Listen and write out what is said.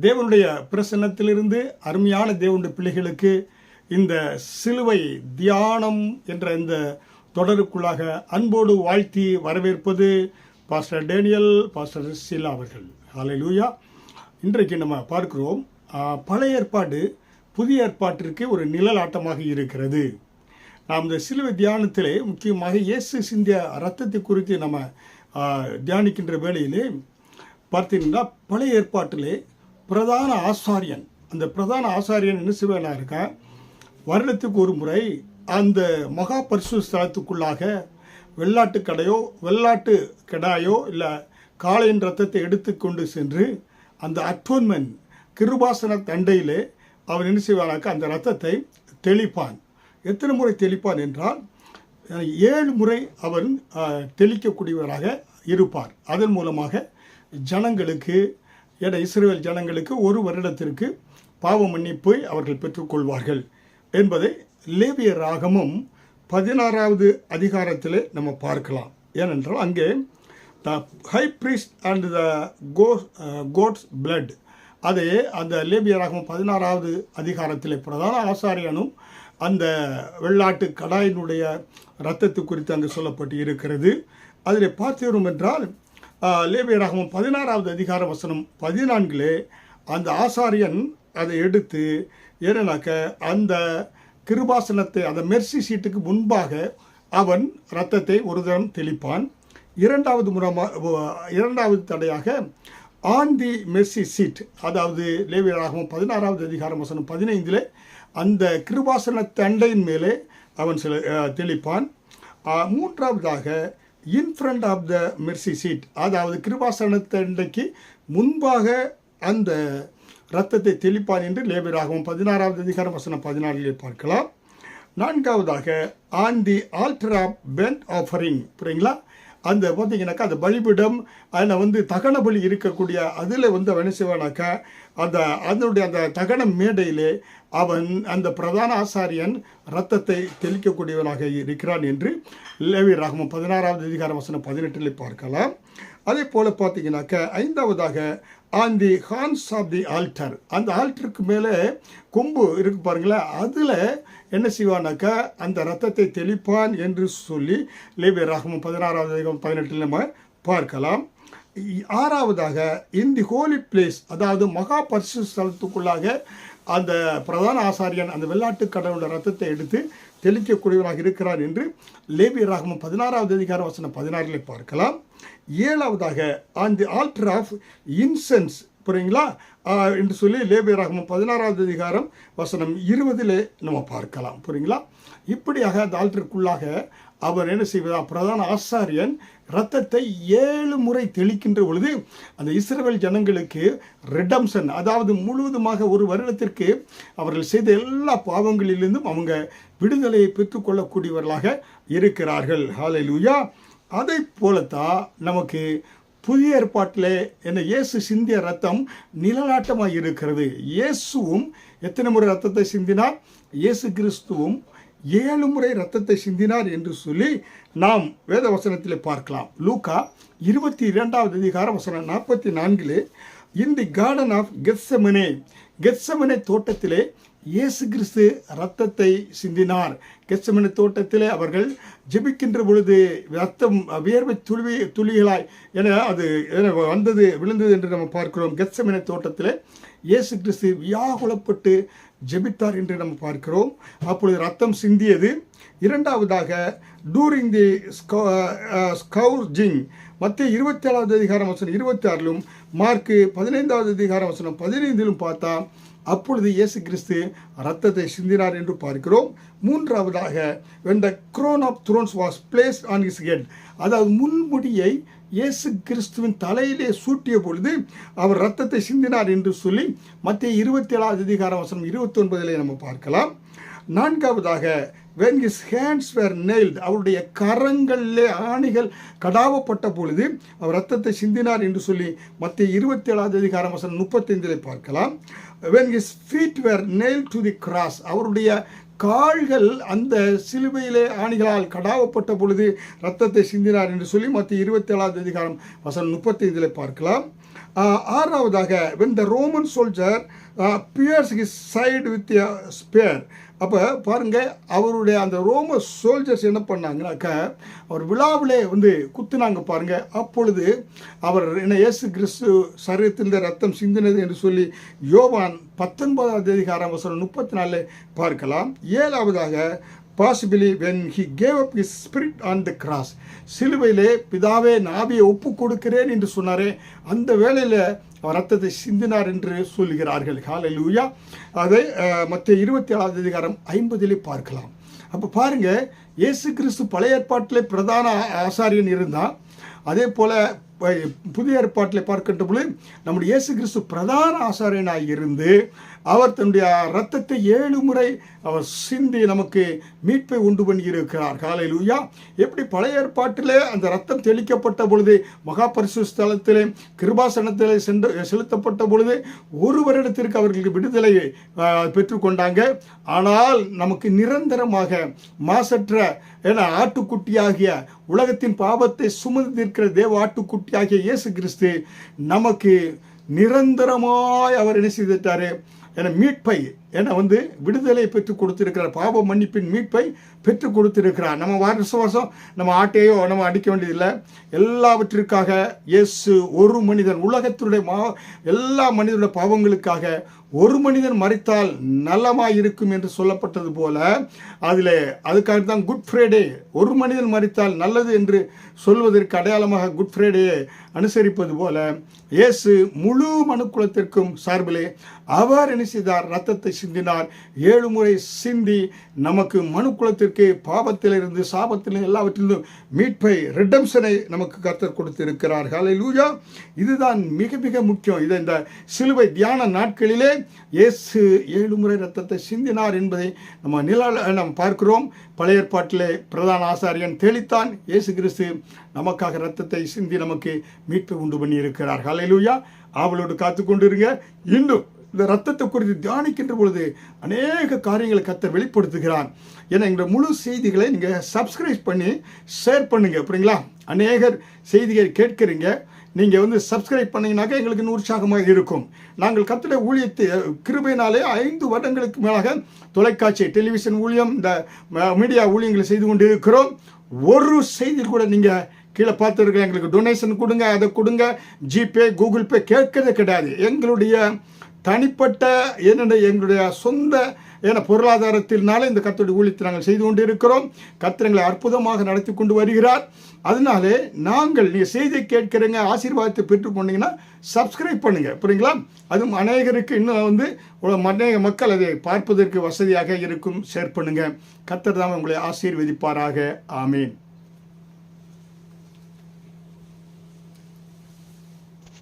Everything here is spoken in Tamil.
தேவனுடைய பிரசன்னத்திலிருந்து அருமையான தேவனுடைய பிள்ளைகளுக்கு இந்த சிலுவை தியானம் என்ற இந்த தொடருக்குள்ளாக அன்போடு வாழ்த்தி வரவேற்பது பாஸ்டர் டேனியல் பாஸ்டர் ஷீலா அவர்கள். ஹalleluya. இன்றைக்கு நம்ம பார்க்கிறோம் பழைய ஏற்பாடு புதிய ஏற்பாட்டிற்கு ஒரு நிழலாட்டமாக இருக்கிறது. நாம் இந்த சிலுவை தியானத்திலே முக்கியமாக இயேசு சிந்திய ரத்தத்தை குறித்து நம்ம தியானிக்கின்ற வேளையிலே பார்த்தீங்கன்னா பழைய ஏற்பாட்டிலே பிரதான ஆசாரியன். அந்த பிரதான ஆசாரியன் என்ன செய்வேனா இருக்கா? வருடத்துக்கு ஒரு முறை அந்த மகா பரிசு ஸ்தலத்துக்குள்ளாக வெள்ளாட்டு கடையோ வெள்ளாட்டு கடாயோ இல்லை காளையின் ரத்தத்தை எடுத்துக்கொண்டு சென்று அந்த அட்டோன்மெண்ட் கிருபாசன தண்டையிலே அவன் என்ன செய்வானாக்க அந்த ரத்தத்தை தெளிப்பான். எத்தனை முறை தெளிப்பான் என்றால் ஏழு முறை அவன் தெளிக்கக்கூடியவராக இருப்பார். அதன் மூலமாக ஜனங்களுக்கு என இஸ்ரேல் ஜனங்களுக்கு ஒரு வருடத்திற்கு பாவ மன்னிப்பை அவர்கள் பெற்றுக்கொள்வார்கள் என்பதை லேவிய ராகமும் பதினாறாவது அதிகாரத்திலே நம்ம பார்க்கலாம். ஏனென்றால் அங்கே the high priest and the go goats blood அதை அந்த லேபிய ராகம் பதினாறாவது அதிகாரத்தில் பிரதான ஆசாரியனும் அந்த வெள்ளாட்டு கடாயினுடைய இரத்தத்து குறித்து அங்கு சொல்லப்பட்டு இருக்கிறது. அதில் பார்த்தோம் என்றால் லேபிய ராகமம் பதினாறாவது அதிகார வசனம் பதினான்கிலே அந்த ஆசாரியன் அதை எடுத்து ஏன்னாக்க அந்த கிருபாசனத்தை அந்த மெர்சி சீட்டுக்கு முன்பாக அவன் இரத்தத்தை ஒரு தரம் தெளிப்பான். இரண்டாவது முறமா இரண்டாவது தடையாக ஆன் தி மெர்சி சீட் அதாவது லேவியராகவும் பதினாறாவது அதிகாரம் வசனம் பதினைந்தில் அந்த கிருபாசன தண்டையின் மேலே அவன் சில தெளிப்பான். மூன்றாவதாக in front of the mercy seat அதாவது கிருபாசன முன்பாக அந்த இரத்தத்தை தெளிப்பான் என்று லேபியராகவும் பதினாறாவது அதிகாரம் வசனம் பதினாலிலே பார்க்கலாம். நான்காவதாக on the altar of burnt offering புரியுங்களா? அந்த பார்த்தீங்கன்னாக்கா அந்த பலிபீடம் அதில் வந்து தகன பலி இருக்கக்கூடிய அதில் வந்து அவன் செய்வானாக்கா அந்த அதனுடைய அந்த தகன மேடையிலே அவன் அந்த பிரதான ஆசாரியன் இரத்தத்தை தெளிக்கக்கூடியவனாக இருக்கிறான் என்று லேவி ராகமம் பதினாறாவது அதிகார வசனம் பதினெட்டில் பார்க்கலாம். அதே போல் பார்த்தீங்கன்னாக்கா ஐந்தாவதாக on the horns of the altar. அந்த ஆல்டருக்கு மேலே கொம்பு இருக்கு பாருங்களேன் அதில் என்ன செய்வானாக்கா அந்த ரத்தத்தை தெளிப்பான் என்று சொல்லி லேபிய ராகமம் பதினாறாவது அதிகம் பதினெட்டில் நம்ம பார்க்கலாம். ஆறாவதாக இன் தி ஹோலி பிளேஸ் அதாவது மகா பரிசு ஸ்தலத்துக்குள்ளாக அந்த பிரதான ஆசாரியன் அந்த வெள்ளாட்டு கடவுளோட ரத்தத்தை எடுத்து தெளிக்கக்கூடியவராக இருக்கிறார் என்று லேபிய ராகமும் பதினாறாவது அதிகார வசனம் பதினாறில் பார்க்கலாம். ஏழாவதாக on the altar of incense புரியுங்களா? என்று சொல்லி லேபி ராகமம் பதினாறாவது அதிகாரம் வசனம் இருபதிலே நம்ம பார்க்கலாம். புரியுங்களா? இப்படியாக அந்த ஆல்டருக்குள்ளாக அவர் என்ன செய்வதா? பிரதான ஆசாரியன் இரத்தத்தை ஏழு முறை தெளிக்கின்ற பொழுது அந்த இஸ்ரேல் ஜனங்களுக்கு ரிடம்சன் அதாவது முழுவதுமாக ஒரு வருடத்திற்கு அவர்கள் செய்த எல்லா பாவங்களிலிருந்தும் அவங்க விடுதலையை பெற்றுக்கொள்ளக்கூடியவர்களாக இருக்கிறார்கள். ஹாலை லூயா அதை போலத்தான் நமக்கு புதிய ஏற்பாட்டிலே என்ன இயேசு சிந்திய ரத்தம் நிழலாட்டமாக இருக்கிறது. இயேசுவும் எத்தனை முறை ரத்தத்தை சிந்தினார்? இயேசு கிறிஸ்துவும் ஏழு முறை ரத்தத்தை சிந்தினார் என்று சொல்லி நாம் வேத வசனத்தில் பார்க்கலாம். லூக்கா இருபத்தி இரண்டாவது அதிகார வசனம் நாற்பத்தி நான்கிலே in the garden of Gethsemane Gethsemane தோட்டத்திலே இயேசு கிறிஸ்து ரத்தத்தை சிந்தினார். கெச்சமணி தோட்டத்தில் அவர்கள் ஜெபிக்கின்ற பொழுது ரத்தம் வியர்வை துளி துளிகளாய் என அது வந்தது விழுந்தது என்று நம்ம பார்க்கிறோம். கெச்சமணி தோட்டத்தில் இயேசு கிறிஸ்து வியாகுலப்பட்டு ஜெபித்தார் என்று நம்ம பார்க்கிறோம். அப்பொழுது ரத்தம் சிந்தியது. இரண்டாவதாக டூரிங் தி ஸ்கவுர்ஜிங் மத்திய இருபத்தி ஏழாவது அதிகாரம் வசனம் இருபத்தி ஆறிலும் மார்க்கு பதினைந்தாவது அதிகாரம் வசனம் பதினைந்திலும் பார்த்தா அப்பொழுது இயேசு கிறிஸ்து ரத்தத்தை சிந்தினார் என்று பார்க்கிறோம். மூன்றாவதாக when the crown of thorns was place on his head அதாவது முன்முடியை இயேசு கிறிஸ்துவின் தலையிலே சூட்டிய பொழுது அவர் ரத்தத்தை சிந்தினார் என்று சொல்லி மத்திய இருபத்தி ஏழாவது அதிகார வசனம் இருபத்தி ஒன்பதிலே நம்ம பார்க்கலாம். நான்காவதாக when his hands were nailed அவருடைய கரங்களிலே ஆணிகள் கடாவப்பட்ட பொழுது அவர் ரத்தத்தை சிந்தினார் என்று சொல்லி மத்திய இருபத்தி ஏழாவது அதிகாரம் வசனம் முப்பத்தைந்திலே பார்க்கலாம். When his feet were nail to the cross அவருடைய கால்கள் அந்த சிலுவையிலே ஆணிகளால் கடாவப்பட்ட பொழுது ரத்தத்தை சிந்தினார் என்று சொல்லி மத்திய இருபத்தி ஏழாவது அதிகாரம் வசனம் முப்பத்தைந்திலே பார்க்கலாம். ஆறாவதாக when the Roman soldier pierce his side with spear அப்போ பாருங்கள் அவருடைய அந்த ரோம சோல்ஜர்ஸ் என்ன பண்ணாங்கனாக்கா அவர் விழாவிலே வந்து குத்துனாங்க பாருங்க. அப்பொழுது அவர் என்ன இயேசு கிறிஸ்து சரீரத்தில் ரத்தம் சிந்தினது என்று சொல்லி யோவான் பத்தொன்பதாவது அதிகாரம் வசனம் முப்பத்தி நாலு பார்க்கலாம். ஏழாவதாக possibly when he gave up his spirit on the cross சிலுவையிலே பிதாவே நாவியை ஒப்பு கொடுக்கிறேன் என்று சொன்னாரே அந்த வேளையில் அவர் ரத்தத்தை சிந்தினார் என்று சொல்கிறார்கள் காலை லூயா அதை மற்ற இருபத்தி ஏழாவது அதிகாரம் ஐம்பதிலே பார்க்கலாம். அப்போ பாருங்கள் இயேசு கிறிஸ்து பழைய ஏற்பாட்டிலே பிரதான ஆசாரியன் இருந்தால் அதே போல் புதிய ஏற்பாட்டில் பார்க்கின்ற பொழுது நம்முடைய இயேசு கிறிஸ்து பிரதான ஆசாரியனாக இருந்து அவர் தன்னுடைய ரத்தத்தை ஏழு முறை அவர் சிந்தி நமக்கு மீட்பை உண்டு பண்ணியிருக்கிறார். காலையில் காலையிலூயா எப்படி பழைய ஏற்பாட்டிலே அந்த ரத்தம் தெளிக்கப்பட்ட பொழுது மகா பரிசு ஸ்தலத்திலே கிருபாசனத்திலே சென்று செலுத்தப்பட்ட பொழுது ஒரு வருடத்திற்கு அவர்களுக்கு விடுதலை பெற்றுக்கொண்டாங்க. ஆனால் நமக்கு நிரந்தரமாக மாசற்ற ஏன்னா ஆட்டுக்குட்டியாகிய உலகத்தின் பாவத்தை சுமந்து நிற்கிற தேவ ஆட்டுக்குட்டியாகிய இயேசு கிறிஸ்து நமக்கு நிரந்தரமாய் அவர் என்ன செய்துட்டாரு என மீட்பை ஏன்னா வந்து விடுதலை பெற்றுக் கொடுத்திருக்கிறார். பாப மன்னிப்பின் மீட்பை பெற்றுக் கொடுத்திருக்கிறார். நம்ம வருஷம் வருஷம் நம்ம ஆட்டையோ நம்ம அடிக்க வேண்டியதில்லை. எல்லாவற்றிற்காக இயேசு ஒரு மனிதன் உலகத்தினுடைய மா எல்லா மனிதனுடைய பாவங்களுக்காக ஒரு மனிதன் மறைத்தால் நலமாக இருக்கும் என்று சொல்லப்பட்டது போல அதில் அதுக்காக தான் குட் ஃப்ரைடே ஒரு மனிதன் மறைத்தால் நல்லது என்று சொல்வதற்கு அடையாளமாக குட் ஃப்ரைடேயை அனுசரிப்பது போல இயேசு முழு மனுக்குலத்திற்கும் சார்பிலே அவர் என்ன செய்தார்? ரத்தத்தை சிந்தினார். ஏழு முறை சிந்தி நமக்கு மனுக்குலத்திற்கு பாவத்திலிருந்து சாபத்திலிருந்து எல்லாவற்றிலிருந்தும் மீட்பை ரிடம்ஷனை நமக்கு கர்த்தர் கொடுத்திருக்கிறார். ஹalleluya இதுதான் மிக மிக முக்கியம். இதை இந்த சிலுவை தியான நாட்களிலே இயேசு ஏழு முறை ரத்தத்தை சிந்தினார் என்பதை நம்ம நில நாம் பார்க்கிறோம். பழைய ஏற்பாட்டிலே பிரதான ஆசாரியன் தெளித்தான். இயேசு கிறிஸ்து நமக்காக ரத்தத்தை சிந்தி நமக்கு மீட்பை உண்டு பண்ணியிருக்கிறார். ஹலை லூயா ஆவலோடு காத்து கொண்டிருங்க இன்னும் இந்த ரத்தத்தை குறித்து தியானிக்கின்ற பொழுது அநேக காரியங்களை கத்தர் வெளிப்படுத்துகிறார். ஏன்னா எங்களோட முழு செய்திகளை நீங்கள் சப்ஸ்கிரைப் பண்ணி ஷேர் பண்ணுங்க அப்படிங்களா அநேகர் செய்திகள் கேட்குறீங்க. நீங்கள் வந்து சப்ஸ்கிரைப் பண்ணிங்கனாக்கா எங்களுக்கு இன்னும் உற்சாகமாக இருக்கும். நாங்கள் கத்திட ஊழியத்தை கிருபையினாலே ஐந்து வருடங்களுக்கு மேலாக தொலைக்காட்சி டெலிவிஷன் ஊழியம் இந்த ம- மீடியா ஊழியங்களை செய்து கொண்டு இருக்கிறோம் ஒரு செய்தி கூட நீங்கள் கீழே பார்த்துருக்க எங்களுக்கு டொனேஷன் கொடுங்க அதை கொடுங்க. ஜிபே கூகுள் பே கேட்கறதே கிடையாது. எங்களுடைய தனிப்பட்ட என்னென்ன எங்களுடைய சொந்த ஏன்னா பொருளாதாரத்தினால இந்த கத்தோடைய ஊழியத்தை நாங்கள் செய்து கொண்டு இருக்கிறோம் கத்திரங்களை அற்புதமாக நடத்தி கொண்டு வருகிறார். அதனாலே நாங்கள் நீங்கள் செய்தி கேட்கிறீங்க ஆசீர்வாதத்தை பெற்றுக்கொண்டீங்கன்னா சப்ஸ்கிரைப் பண்ணுங்கள் புரியுங்களா? அதுவும் அநேகருக்கு இன்னும் வந்து அநேக மக்கள் அதை பார்ப்பதற்கு வசதியாக இருக்கும். ஷேர் பண்ணுங்கள் கத்தர் தான் உங்களை ஆசீர்வதிப்பாராக. ஆமீன்.